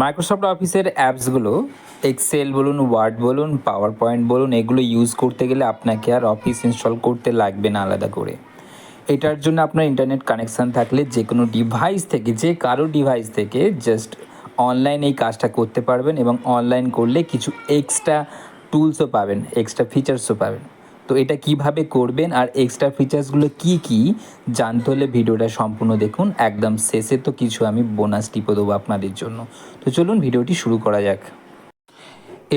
Microsoft অফিসের অ্যাপসগুলো Excel বলুন word বলুন পাওয়ার পয়েন্ট বলুন, এগুলো ইউজ করতে গেলে আপনাকে আর অফিস ইনস্টল করতে লাগবে না আলাদা করে। এটার জন্য আপনার ইন্টারনেট কানেকশান থাকলে যে কোনো ডিভাইস থেকে, যে কারও ডিভাইস থেকে জাস্ট অনলাইন এই কাজটা করতে পারবেন এবং অনলাইন করলে কিছু এক্সট্রা টুলসও পাবেন এক্সট্রা ফিচার্সও পাবেন। তো এটা কীভাবে করবেন আর এক্সট্রা ফিচার্সগুলো কি কি, জানতে হলে ভিডিওটা সম্পূর্ণ দেখুন। একদম শেষে তো কিছু আমি বোনাস টিপও দেবো আপনাদের জন্য। তো চলুন ভিডিওটি শুরু করা যাক।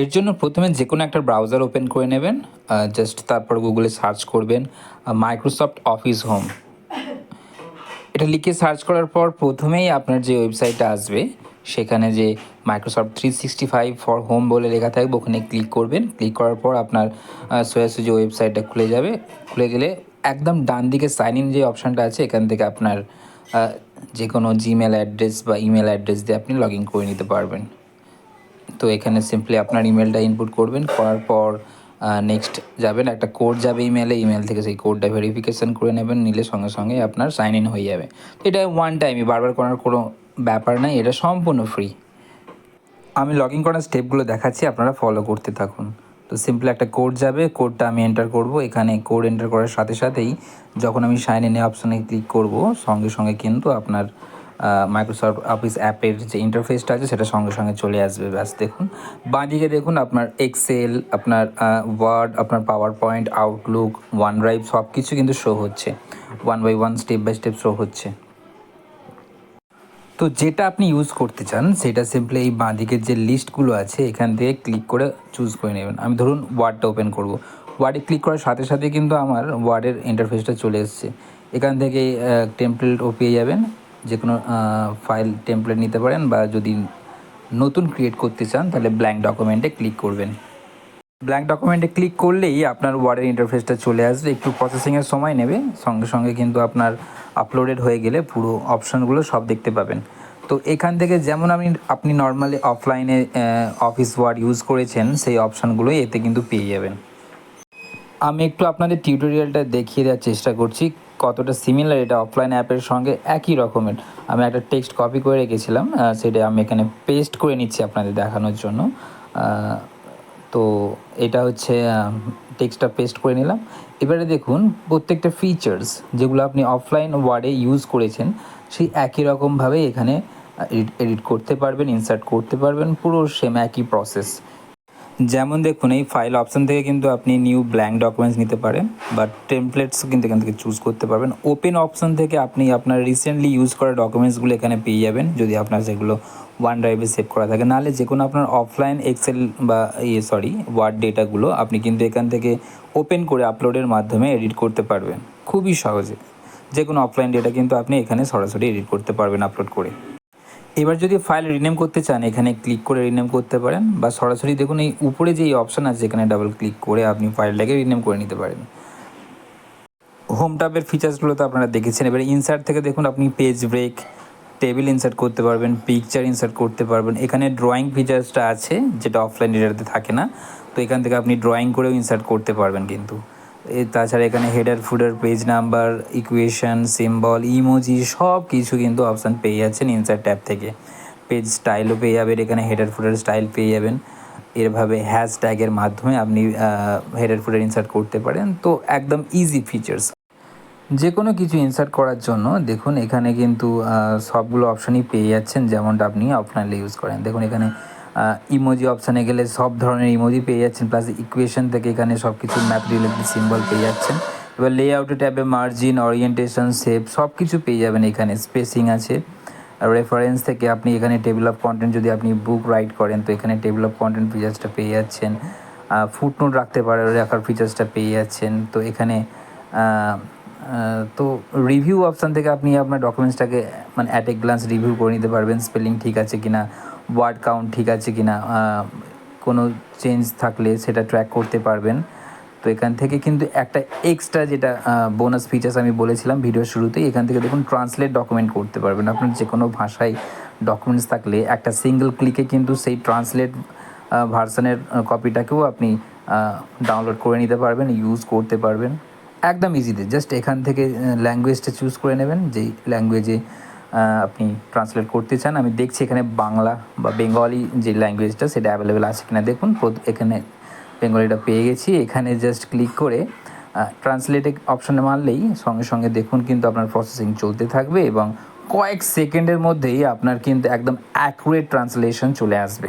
এর জন্য প্রথমে যে কোনো একটা ব্রাউজার ওপেন করে নেবেন জাস্ট তারপর গুগলে সার্চ করবেন মাইক্রোসফট অফিস হোম এটা লিখে সার্চ করার পর প্রথমেই আপনার যে ওয়েবসাইটটা আসবে, সেখানে যে Microsoft three sixty five for home বলে লেখা থাকবে, ওখানে ক্লিক করবেন। ক্লিক করার পর আপনার সোয়াসুজি ওয়েবসাইটটা খুলে যাবে। খুলে গেলে একদম ডান দিকে সাইন ইন যে অপশানটা আছে, এখান থেকে আপনার যে কোনো জিমেল অ্যাড্রেস বা ইমেল অ্যাড্রেস দিয়ে আপনি লগ ইন করে নিতে পারবেন। তো এখানে সিম্পলি আপনার ইমেলটা ইনপুট করবেন, করার পর নেক্সট যাবেন, একটা কোড যাবে ইমেলে ইমেল থেকে সেই কোডটা ভেরিফিকেশন করে নেবেন, নিলে সঙ্গে সঙ্গে আপনার সাইন ইন হয়ে যাবে। তো এটা ওয়ান টাইমই বারবার করার কোনো ব্যাপার নাই, এটা সম্পূর্ণ ফ্রি আমি লগ ইন করার স্টেপগুলো দেখাচ্ছি, আপনারা ফলো করতে থাকুন। তো সিম্পলি একটা কোড যাবে কোডটা আমি এন্টার করব। এখানে কোড এন্টার করার সাথে সাথেই যখন আমি সাইন ইনে অপশানে ক্লিক করব, সঙ্গে সঙ্গে কিন্তু আপনার মাইক্রোসফট অফিস অ্যাপের যে ইন্টারফেসটা আছে, সেটা সঙ্গে সঙ্গে চলে আসবে। ব্যাস, দেখুন। বাঁদিকে দেখুন, আপনার এক্সেল আপনার ওয়ার্ড আপনার PowerPoint Outlook OneDrive সব কিছু কিন্তু শো হচ্ছে। One by one step by step show হচ্ছে। তো যেটা আপনি ইউজ করতে চান, সেটা সিম্পলি এই বাঁদিকের যে লিস্টগুলো আছে, এখান থেকে ক্লিক করে চুজ করে নেবেন। আমি ধরুন ওয়ার্ডটা ওপেন করব। ওয়ার্ডে ক্লিক করার সাথে সাথে কিন্তু আমার ওয়ার্ডের ইন্টারফেসটা চলে এসছে। এখান থেকে টেমপ্লেটও পেয়ে যাবেন। যে কোনো ফাইল টেমপ্লেট নিতে পারেন বা যদি নতুন ক্রিয়েট করতে চান, তাহলে ব্ল্যাঙ্ক ডকুমেন্টে ক্লিক করবেন। ব্ল্যাঙ্ক ডকুমেন্টে ক্লিক করলেই আপনার ওয়ার্ডের ইন্টারফেসটা চলে আসবে। একটু প্রসেসিংয়ের সময় নেবে, সঙ্গে সঙ্গে কিন্তু আপনার আপলোডেড হয়ে গেলে পুরো অপশানগুলো সব দেখতে পাবেন। তো এখান থেকে যেমন আপনি আপনি নর্মালি অফলাইনে অফিস ওয়ার্ড ইউজ করেছেন, সেই অপশানগুলো এতে কিন্তু পেয়ে যাবেন। আমি একটু আপনাদের টিউটোরিয়ালটা দেখিয়ে দেওয়ার চেষ্টা করছি, কতটা সিমিলার এটা অফলাইন অ্যাপের সঙ্গে একই রকমের। আমি একটা টেক্সট কপি করে রেখেছিলাম সেটা আমি এখানে পেস্ট করে নিচ্ছি আপনাদের দেখানোর জন্য। তো এটা হচ্ছে টেক্সটটা পেস্ট করে নিলাম। এবারে দেখুন, প্রত্যেকটা ফিচার্স যেগুলো আপনি অফলাইন ওয়ার্ডে ইউজ করেছেন, সেই একই রকমভাবে এখানে এডিট করতে পারবেন ইনসার্ট করতে পারবেন, পুরো সেম একই প্রসেস যেমন দেখুন, এই ফাইল অপশন থেকে কিন্তু আপনি নিউ ব্ল্যাঙ্ক ডকুমেন্টস নিতে পারেন বা টেমপ্লেটস কিন্তু এখান থেকে চুজ করতে পারবেন। ওপেন অপশন থেকে আপনি আপনার রিসেন্টলি ইউজ করা ডকুমেন্টসগুলো এখানে পেয়ে যাবেন, যদি আপনার সেগুলো ওয়ান ড্রাইভে সেভ করা থাকে। নাহলে যে কোনো আপনার অফলাইন এক্সেল বা ইয়ে সরি ওয়ার্ড ডেটাগুলো আপনি কিন্তু এখান থেকে ওপেন করে আপলোডের মাধ্যমে এডিট করতে পারবেন। খুবই সহজে। যে কোনো অফলাইন ডেটা কিন্তু আপনি এখানে সরাসরি এডিট করতে পারবেন আপলোড করে। এবার যদি ফাইল রিনেম করতে চান, এখানে ক্লিক করে রিনেম করতে পারেন বা সরাসরি দেখুন এই উপরে যে অপশান আছে এখানে ডাবল ক্লিক করে আপনি ফাইলটাকে রিনেম করে নিতে পারেন। হোম ট্যাবের ফিচার্সগুলো তো আপনারা দেখেছেন। এবার ইনসার্ট থেকে দেখুন আপনি পেজ ব্রেক টেবিল ইনসার্ট করতে পারবেন পিকচার ইনসার্ট করতে পারবেন। এখানে ড্রয়িং ফিচার্সটা আছে, যেটা অফলাইন ডেটাতে থাকে না। তো এখান থেকে আপনি ড্রয়িং করেও ইনসার্ট করতে পারবেন কিন্তু। তাছাড়া এখানে header footer page number equation symbol emoji সব কিছু কিন্তু অপশান পেয়ে যাচ্ছেন ইনসার্ট ট্যাব থেকে। পেজ স্টাইলও পেয়ে যাবেন, এখানে হেডার ফুডার স্টাইল পেয়ে যাবেন। এরভাবে হ্যাশ ট্যাগের মাধ্যমে আপনি হেডার ফুডার ইনসার্ট করতে পারেন। তো একদম ইজি ফিচার্স যে কোনো কিছু ইনসার্ট করার জন্য দেখুন এখানে কিন্তু সবগুলো অপশানই পেয়ে যাচ্ছেন, যেমনটা আপনি অফলাইনে ইউজ করেন। দেখুন এখানে ইমোজি অপশানে গেলে সব ধরনের ইমোজি পেয়ে যাচ্ছেন প্লাস ইকুয়েশন থেকে এখানে সব কিছু ম্যাপ রিলেটেড সিম্বল পেয়ে যাচ্ছেন। এবার লেআউটে ট্যাবে মার্জিন ওরিয়েন্টেশন শেপ সব কিছু পেয়ে যাবেন এখানে স্পেসিং আছে। রেফারেন্স থেকে আপনি এখানে টেবিল অফ কন্টেন্ট যদি আপনি বুক রাইট করেন, তো এখানে টেবিল অফ কন্টেন্ট ফিচার্সটা পেয়ে যাচ্ছেন। ফুটনোট রাখতে পারে, রাখার ফিচার্সটা পেয়ে যাচ্ছেন। তো এখানে তো রিভিউ অপশান থেকে আপনি আপনার ডকুমেন্টসটাকে মানে অ্যাট এ গ্লান্স রিভিউ করে নিতে পারবেন। স্পেলিং ঠিক আছে কিনা ওয়ার্ড কাউন্ট ঠিক আছে কি না কোনো চেঞ্জ থাকলে সেটা ট্র্যাক করতে পারবেন। তো এখান থেকে কিন্তু একটা এক্সট্রা যেটা বোনাস ফিচার্স আমি বলেছিলাম ভিডিওর শুরুতেই, এখান থেকে দেখুন ট্রান্সলেট ডকুমেন্ট করতে পারবেন। আপনার যে কোনো ভাষায় ডকুমেন্টস থাকলে একটা সিঙ্গেল ক্লিকে কিন্তু সেই ট্রান্সলেট ভার্সনের কপিটাকেও আপনি ডাউনলোড করে নিতে পারবেন ইউজ করতে পারবেন। একদম ইজিতে জাস্ট এখান থেকে ল্যাঙ্গুয়েজটা চুজ করে নেবেন, যেই ল্যাঙ্গুয়েজে আপনি ট্রান্সলেট করতে চান, আমি দেখছি এখানে বাংলা বা বেঙ্গলি যে ল্যাঙ্গুয়েজটা সেটা অ্যাভেলেবেল আছে কিনা দেখুন এখানে বেঙ্গলিটা পেয়ে গেছি। এখানে জাস্ট ক্লিক করে ট্রান্সলেটে অপশানে মারলেই সঙ্গে সঙ্গে দেখুন কিন্তু আপনার প্রসেসিং চলতে থাকবে এবং কয়েক সেকেন্ডের মধ্যেই আপনার কিন্তু একদম অ্যাকুরেট ট্রান্সলেশন চলে আসবে।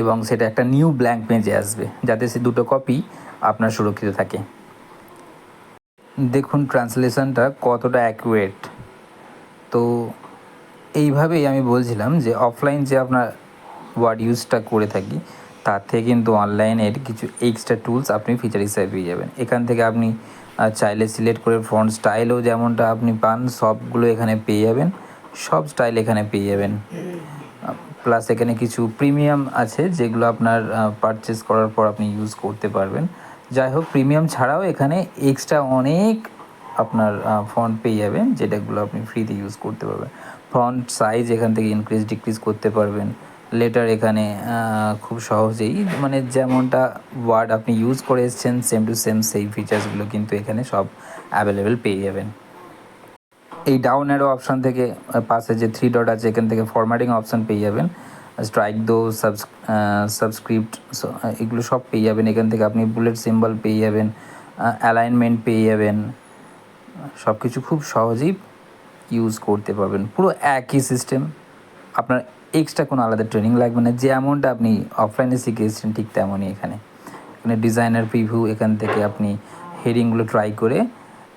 এবং সেটা একটা নিউ ব্ল্যাঙ্ক পেজে আসবে, যাতে সে দুটো কপি আপনার সুরক্ষিত থাকে। দেখুন ট্রান্সলেশনটা কতটা অ্যাকুরেট তো এইভাবেই আমি বলছিলাম যে অফলাইন যে আপনার ওয়ার্ড ইউজটা করে থাকি, তার থেকে কিন্তু অনলাইনের কিছু এক্সট্রা টুলস আপনি ফিচার হিসাবে পেয়ে যাবেন। এখান থেকে আপনি চাইলে সিলেক্ট করে ফ্রন্ট স্টাইলও যেমনটা আপনি পান, সবগুলো এখানে পেয়ে যাবেন। সব স্টাইল এখানে পেয়ে যাবেন। প্লাস এখানে কিছু প্রিমিয়াম আছে যেগুলো আপনার পারচেস করার পর আপনি ইউজ করতে পারবেন। যাই হোক প্রিমিয়াম ছাড়াও এখানে এক্সট্রা অনেক আপনার ফন্ট পেয়ে যাবেন, যেটাগুলো আপনি ফ্রিতে ইউজ করতে পারবেন। ফন্ট সাইজ এখান থেকে ইনক্রিজ ডিক্রিজ করতে পারবেন। লেটার এখানে খুব সহজেই মানে যেমনটা ওয়ার্ড আপনি ইউজ করে এসেছেন সেম টু সেম সেই ফিচার্সগুলো কিন্তু এখানে সব অ্যাভেলেবেল পেয়ে যাবেন। এই ডাউন অ্যারো অপশান থেকে পাশে যে থ্রি ডট আছে, এখান থেকে ফরম্যাটিং অপশান পেয়ে যাবেন। স্ট্রাইক দো সাবস্ক্রিপ্ট এগুলো সব পেয়ে যাবেন। এখান থেকে আপনি বুলেট সিম্বল পেয়ে যাবেন অ্যালাইনমেন্ট পেয়ে যাবেন। সব কিছু খুব সহজেই ইউজ করতে পারবেন। পুরো একই সিস্টেম আপনার এক্সট্রা কোনো আলাদা ট্রেনিং লাগবে না। যেমনটা আপনি অফলাইনে শিখে এসেছেন ঠিক তেমনই এখানে। এখানে ডিজাইনার প্রিভিউ এখান থেকে আপনি হেডিংগুলো ট্রাই করে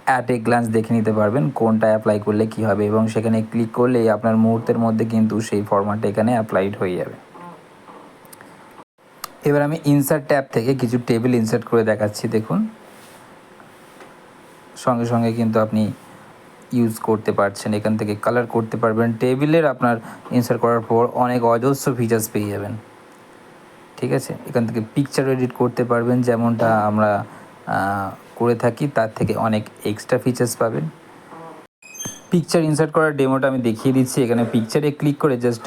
অ্যাট এ গ্লান্স দেখে নিতে পারবেন কোনটা অ্যাপ্লাই করলে কী হবে এবং সেখানে ক্লিক করলেই আপনার মুহূর্তের মধ্যে কিন্তু সেই ফরম্যাটটা এখানে অ্যাপ্লাইড হয়ে যাবে। এবার আমি ইনসার্ট ট্যাব থেকে কিছু টেবিল ইনসার্ট করে দেখাচ্ছি, দেখুন। সঙ্গে সঙ্গে কিন্তু আপনি ইউজ করতে পারছেন, এখান থেকে কালার করতে পারবেন। টেবিলের আপনার ইনসার্ট করার পর অনেক অজস্র ফিচার্স পেয়ে যাবেন। ঠিক আছে? এখান থেকে পিকচার এডিট করতে পারবেন, যেমনটা আমরা করে থাকি, তার থেকে অনেক এক্সট্রা ফিচার্স পাবেন। পিকচার ইনসার্ট করার ডেমোটা আমি দেখিয়ে দিচ্ছি। এখানে পিকচারে ক্লিক করে জাস্ট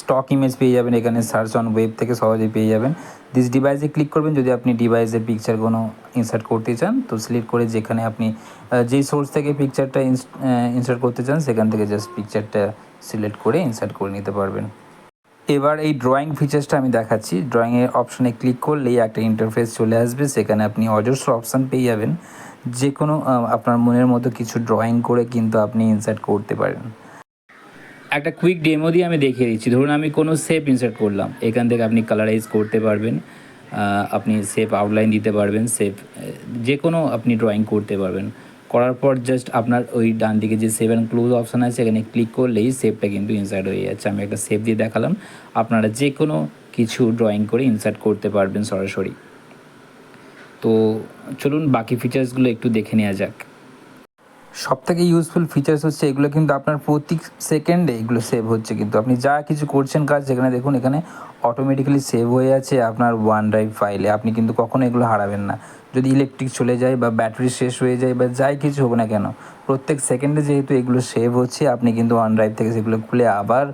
স্টক ইমেজ পেয়ে যাবেন। এখানে সার্চ অন ওয়েব থেকে সহজেই পেয়ে যাবেন। দিস ডিভাইসে ক্লিক করবেন। যদি আপনি ডিভাইসে পিকচার কোনো ইনসার্ট করতে চান, তো সিলেক্ট করে যেখানে আপনি যেই সোর্স থেকে পিকচারটা ইনসার্ট করতে চান, সেখান থেকে জাস্ট পিকচারটা সিলেক্ট করে ইনসার্ট করে নিতে পারবেন। এবার এই ড্রয়িং ফিচার্সটা আমি দেখাচ্ছি। ড্রয়িংয়ের অপশানে ক্লিক করলেই একটা ইন্টারফেস চলে আসবে। সেখানে আপনি অজস্র অপশান পেয়ে যাবেন। যে কোনো আপনার মনের মতো কিছু ড্রয়িং করে কিন্তু আপনি ইনসার্ট করতে পারেন। একটা কুইক ডেমো দিয়ে আমি দেখিয়ে দিচ্ছি। ধরুন আমি কোনো শেপ ইনসার্ট করলাম। এখান থেকে আপনি কালারাইজ করতে পারবেন আপনি শেপ আউটলাইন দিতে পারবেন শেপ যে কোনো আপনি ড্রয়িং করতে পারবেন। করার পর জাস্ট আপনার ওই ডান দিকে যে সেভ অ্যান্ড ক্লোজ অপশান আছে, এখানে ক্লিক করলেই শেপটা কিন্তু ইনসার্ট হয়ে যাচ্ছে। আমি একটা শেপ দিয়ে দেখালাম। আপনারা যে কোনো কিছু ড্রয়িং করে ইনসার্ট করতে পারবেন সরাসরি। তো চলুন বাকি ফিচার্সগুলো একটু দেখে নেওয়া যাক। সব থেকে ইউজফুল ফিচার্স হচ্ছে এগুলো কিন্তু আপনার প্রতি সেকেন্ডে এগুলো সেভ হচ্ছে কিন্তু। আপনি যা কিছু করছেন কাজ, যেখানে দেখুন এখানে অটোমেটিক্যালি সেভ হয়ে আছে আপনার ওয়ান ড্রাইভ ফাইলে আপনি কিন্তু কখনো এগুলো হারাবেন না। যদি ইলেকট্রিক চলে যায় বা ব্যাটারি শেষ হয়ে যায় বা যাই কিছু হোক না কেন, প্রত্যেক সেকেন্ডে যেহেতু এগুলো সেভ হচ্ছে, আপনি কিন্তু ওয়ান ড্রাইভ থেকে সেগুলো খুলে আবার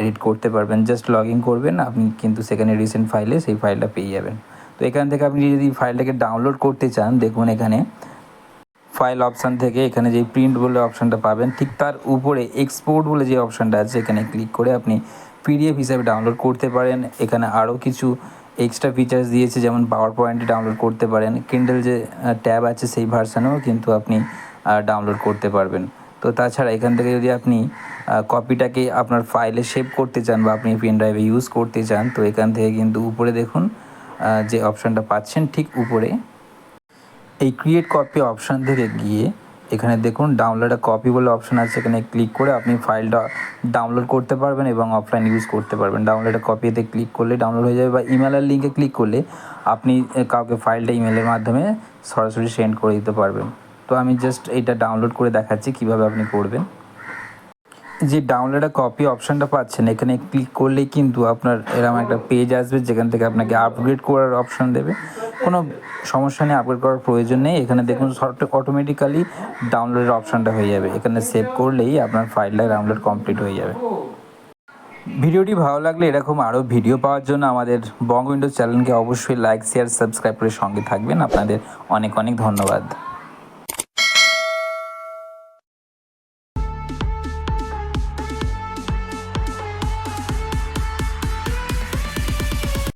এডিট করতে পারবেন। জাস্ট লগ ইন করবেন, আপনি কিন্তু সেখানে রিসেন্ট ফাইলে সেই ফাইলটা পেয়ে যাবেন। তো এখান থেকে আপনি যদি ফাইলটাকে ডাউনলোড করতে চান, দেখুন এখানে ফাইল অপশান থেকে এখানে যে প্রিন্ট বলে অপশানটা পাবেন, ঠিক তার উপরে এক্সপোর্ট বলে যে অপশানটা আছে, এখানে ক্লিক করে আপনি পিডিএফ হিসাবে ডাউনলোড করতে পারেন। এখানে আরও কিছু এক্সট্রা ফিচার্স দিয়েছে, যেমন পাওয়ার পয়েন্টে ডাউনলোড করতে পারেন। কিন্ডেল যে ট্যাব আছে সেই ভার্সানেও কিন্তু আপনি ডাউনলোড করতে পারবেন। তো তাছাড়া এখান থেকে যদি আপনি কপিটাকে আপনার ফাইলে সেভ করতে চান বা আপনি পেন ড্রাইভে ইউজ করতে চান, তো এখান থেকে কিন্তু উপরে দেখুন যে অপশানটা পাচ্ছেন ঠিক উপরে, এই ক্রিয়েট কপি অপশান থেকে গিয়ে এখানে দেখুন ডাউনলোড কপি বলে অপশান আছে, এখানে ক্লিক করে আপনি ফাইলটা ডাউনলোড করতে পারবেন এবং অফলাইন ইউজ করতে পারবেন। ডাউনলোড কপিতে ক্লিক করলে ডাউনলোড হয়ে যাবে বা ইমেলের লিঙ্কে ক্লিক করলে আপনি কাউকে ফাইলটা ইমেলের মাধ্যমে সরাসরি সেন্ড করে দিতে পারবেন। তো আমি জাস্ট এটা ডাউনলোড করে দেখাচ্ছি কীভাবে আপনি করবেন। যে ডাউনলোড কপি অপশানটা পাচ্ছেন, এখানে ক্লিক করলেই কিন্তু আপনার এরকম একটা পেজ আসবে, যেখান থেকে আপনাকে আপগ্রেড করার অপশান দেবে। কোনো সমস্যা নেই আপগ্রেড করার প্রয়োজন নেই। এখানে দেখুন অটোমেটিক্যালি ডাউনলোডের অপশানটা হয়ে যাবে। এখানে সেভ করলেই আপনার ফাইলটা ডাউনলোড কমপ্লিট হয়ে যাবে। ভিডিওটি ভালো লাগলে এরকম আরও ভিডিও পাওয়ার জন্য আমাদের বঙ্গ উইন্ডোজ চ্যানেলকে অবশ্যই লাইক শেয়ার সাবস্ক্রাইব করে সঙ্গে থাকবেন। আপনাদের অনেক অনেক ধন্যবাদ।